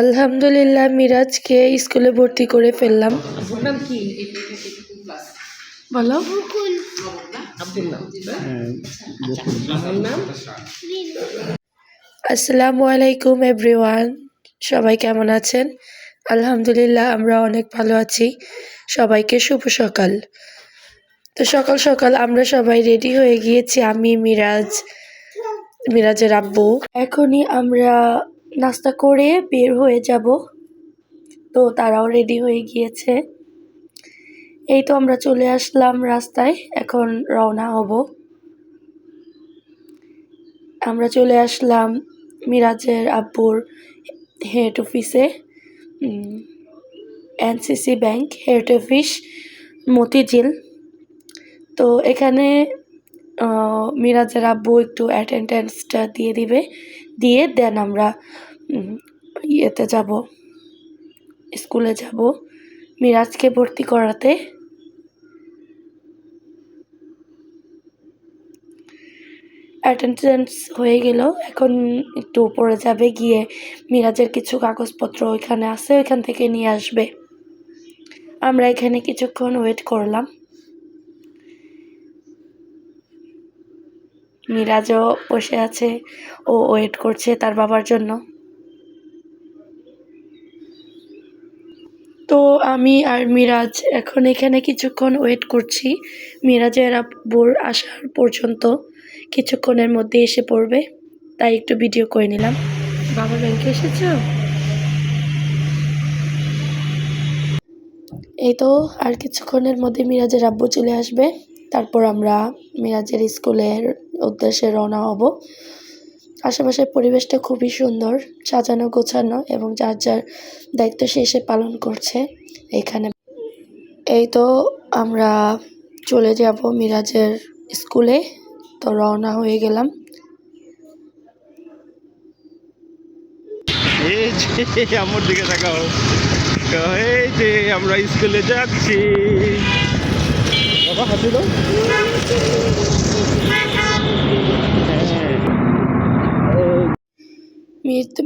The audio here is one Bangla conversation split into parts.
আলহামদুলিল্লাহ মিরাজকে স্কুলে ভর্তি করে ফেললাম। কি? বলো। আমার নাম। আসসালামু আলাইকুম এভরিওয়ান। সবাই কেমন আছেন? আলহামদুলিল্লাহ আমরা অনেক ভালো আছি। সবাইকে শুভ সকাল। তো সকাল সকাল আমরা সবাই রেডি হয়ে গিয়েছি আমি মিরাজ মিরাজের আব্বু। এখনই আমরা নাস্তা করে বের হয়ে যাব। তো তারাও রেডি হয়ে গিয়েছে। এই তো আমরা চলে আসলাম রাস্তায়, এখন রওনা হব। আমরা চলে আসলাম মিরাজের আব্বুর হেড অফিসে NCC bank head office Motijheel. তো এখানে মিরাজের আব্বু একটু অ্যাটেন্ডেন্সটা দিয়ে দিবে। দিয়ে দেন আমরা ইয়েতে যাব, স্কুলে যাব, মিরাজকে ভর্তি করাতে। অ্যাটেন্ডেন্স হয়ে গেল, এখন একটু উপরে যাবে, গিয়ে মিরাজের কিছু কাগজপত্র ওইখানে আছে, ওইখান থেকে নিয়ে আসবে। আমরা এখানে কিছুক্ষণ ওয়েট করলাম। মিরাজও বসে আছে, ও ওয়েট করছে তার বাবার জন্য। তো আমি আর মিরাজ এখন এখানে কিছুক্ষণ ওয়েট করছি। মিরাজের আব্বুর আসার পর্যন্ত কিছুক্ষণের মধ্যে এসে পড়বে, তাই একটু ভিডিও করে নিলাম। বাবা ব্যাংকে এসেছ? এই তো, আর কিছুক্ষণের মধ্যে মিরাজের আব্বু চলে আসবে। তারপর আমরা মিরাজের স্কুলের উদ্দেশ্যে রওনা হব। আশেপাশের পরিবেশটা খুবই সুন্দর, সাজানো গোছানো এবং যার যার দায়িত্ব সে এসে পালন করছে এখানে। এই তো আমরা চলে যাব মিরাজের স্কুলে, তো রওনা হয়ে গেলাম। এই যে আমরা স্কুলে যাচ্ছি। বাবা, হাতে দাও হ্যাঁ।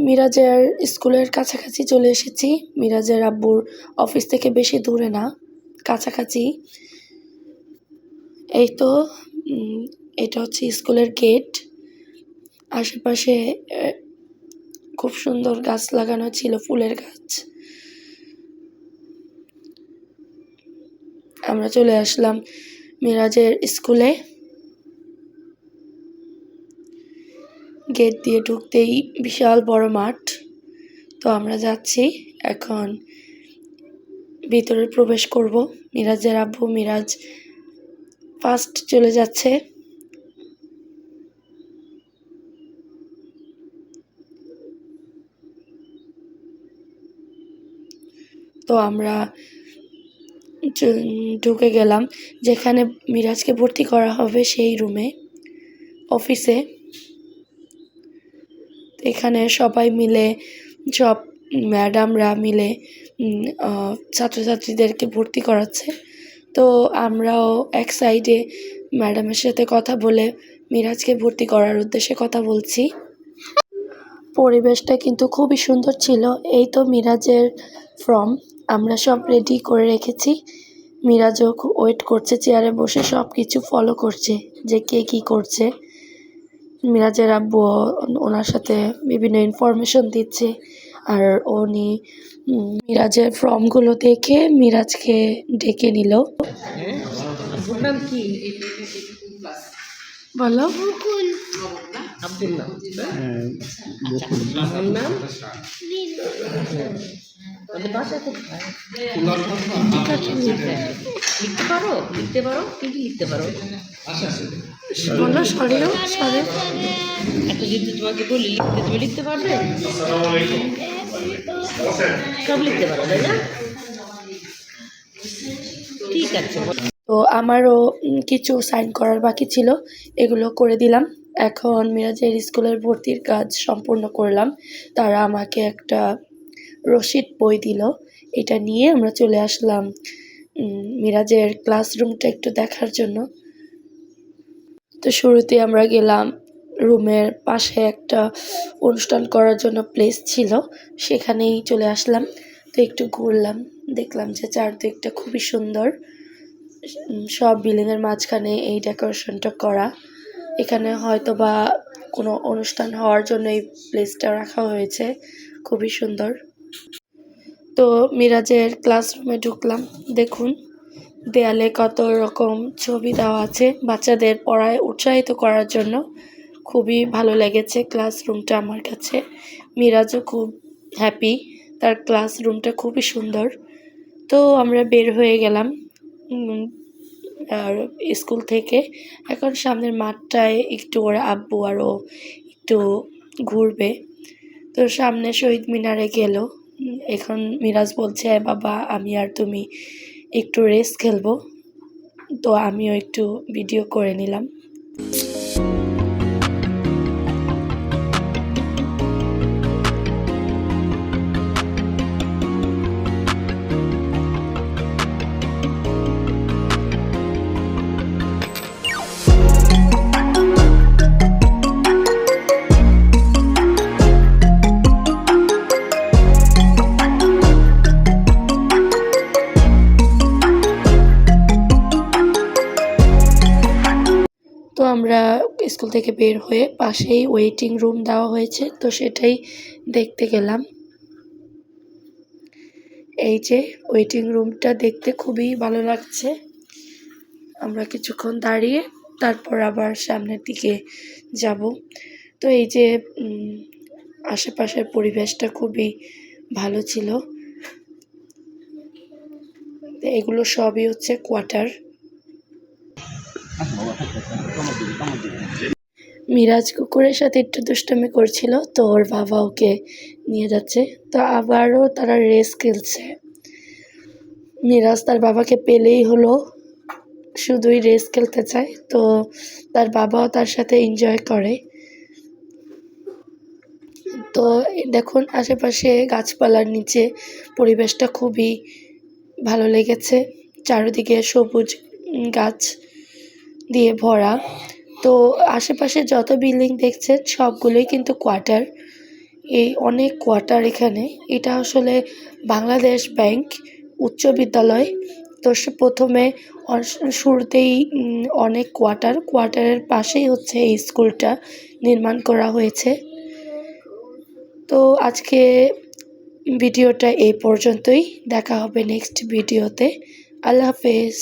মিরাজের স্কুলের কাছাকাছি চলে এসেছি। মিরাজের আব্বুর অফিস থেকে বেশি দূরে না, কাছাকাছি। এই তো এটা হচ্ছে স্কুলের গেট। আশেপাশে খুব সুন্দর গাছ লাগানো ছিল, ফুলের গাছ। আমরা চলে আসলাম মিরাজের স্কুলে। গেট দিয়ে ঢুকতেই বিশাল বড় মাঠ। তো আমরা যাচ্ছি। এখন ভিতরে প্রবেশ করব। মিরাজের আব্বু মিরাজ ফার্স্ট চলে যাচ্ছে। তো আমরা ঢুকে গেলাম। যেখানে মিরাজকে ভর্তি করা হবে সেই রুমে, অফিসে। এখানে সবাই মিলে, সব ম্যাডামরা মিলে ছাত্রছাত্রীদেরকে ভর্তি করাচ্ছে। তো আমরাও এক সাইডে ম্যাডামের সাথে কথা বলে মিরাজকে ভর্তি করার উদ্দেশ্যে কথা বলছি। পরিবেশটা কিন্তু খুবই সুন্দর ছিল। এই তো মিরাজের ফর্ম। আমরা সব রেডি করে রেখেছি। মিরাজও ওয়েট করছে, চেয়ারে বসে সব কিছু ফলো করছে যে কে কী করছে। মিরাজের আব্বু ওনার সাথে বিভিন্ন ইনফরমেশন দিচ্ছে। আর উনি মিরাজের ফর্মগুলো দেখে মিরাজকে ডেকে নিল। কি? বলো। হ্যাঁ, লিখতে পারো? লিখতে পারো? কিন্তু লিখতে পারো? সরেও সরে এত যদি তোমাকে বলি লিখতে তুমি লিখতে পারবে? সব লিখতে পারো তাই না? ঠিক আছে। তো আমারও কিছু সাইন করার বাকি ছিল এগুলো করে দিলাম। এখন মিরাজের স্কুলের ভর্তির কাজ সম্পূর্ণ করলাম। তারা আমাকে একটা রসিদ বই দিল। এটা নিয়ে আমরা চলে আসলাম মিরাজের ক্লাসরুমটা একটু দেখার জন্য। তো শুরুতে আমরা গেলাম রুমের পাশে একটা অনুষ্ঠান করার জন্য প্লেস ছিল, সেখানেই চলে আসলাম। তো একটু ঘুরলাম, দেখলাম যে চারদিকটা খুবই সুন্দর। সব বিল্ডিংয়ের মাঝখানে এই ডেকোরেশনটা করা। এখানে হয়তো বা কোনো অনুষ্ঠান হওয়ার জন্য এই প্লেসটা রাখা হয়েছে। খুবই সুন্দর। তো মিরাজের ক্লাসরুমে ঢুকলাম, দেখুন। দেয়ালে কত রকম ছবি দেওয়া আছে বাচ্চাদের পড়ায় উৎসাহিত করার জন্য। খুবই ভালো লেগেছে ক্লাসরুমটা আমার কাছে। মিরাজও খুব হ্যাপি তার ক্লাসরুমটা খুবই সুন্দর। তো আমরা বের হয়ে গেলাম আর স্কুল থেকে। এখন সামনের মাঠটায় একটু ওরা আব্বু আরও একটু ঘুরবে। তো সামনে শহীদ মিনারে গেল। এখন মিরাজ বলছে বাবা, আমি আর তুমি একটু রেস খেলব। তো আমিও একটু ভিডিও করে নিলাম। তো আমরা স্কুল থেকে বের হয়ে পাশেই ওয়েটিং রুম দেওয়া হয়েছে, তো সেটাই দেখতে গেলাম। এই যে ওয়েটিং রুমটা দেখতে খুবই ভালো লাগছে। আমরা কিছুক্ষণ দাঁড়িয়ে তারপর আবার সামনের দিকে যাব। তো এই যে আশেপাশের পরিবেশটা খুবই ভালো ছিল। এগুলো সবই হচ্ছে কোয়ার্টার মিরাজ কুকুরের সাথে একটু দুষ্টমি করছিল, তো ওর বাবা ওকে নিয়ে যাচ্ছে। তো আবারও তারা রেস খেলছে। মিরাজ তার বাবাকে পেলেই হলো, শুধুই রেস খেলতে চায়। তো তার বাবাও তার সাথে এনজয় করে। তো দেখুন, আশেপাশে গাছপালার নিচে পরিবেশটা খুবই ভালো লেগেছে। চারিদিকে সবুজ গাছ। দিয়ে ভরা। তো আশেপাশে যত বিল্ডিং দেখছেন, সবগুলোই কিন্তু কোয়ার্টার। এই অনেক কোয়ার্টার এখানে। এটা আসলে বাংলাদেশ ব্যাংক উচ্চ বিদ্যালয়। তো সে প্রথমে শুরুতেই অনেক কোয়ার্টার। কোয়ার্টারের পাশেই হচ্ছে এই স্কুলটা নির্মাণ করা হয়েছে। তো আজকে ভিডিওটা এই পর্যন্তই। দেখা হবে নেক্সট ভিডিওতে। আল্লাহ হাফেজ।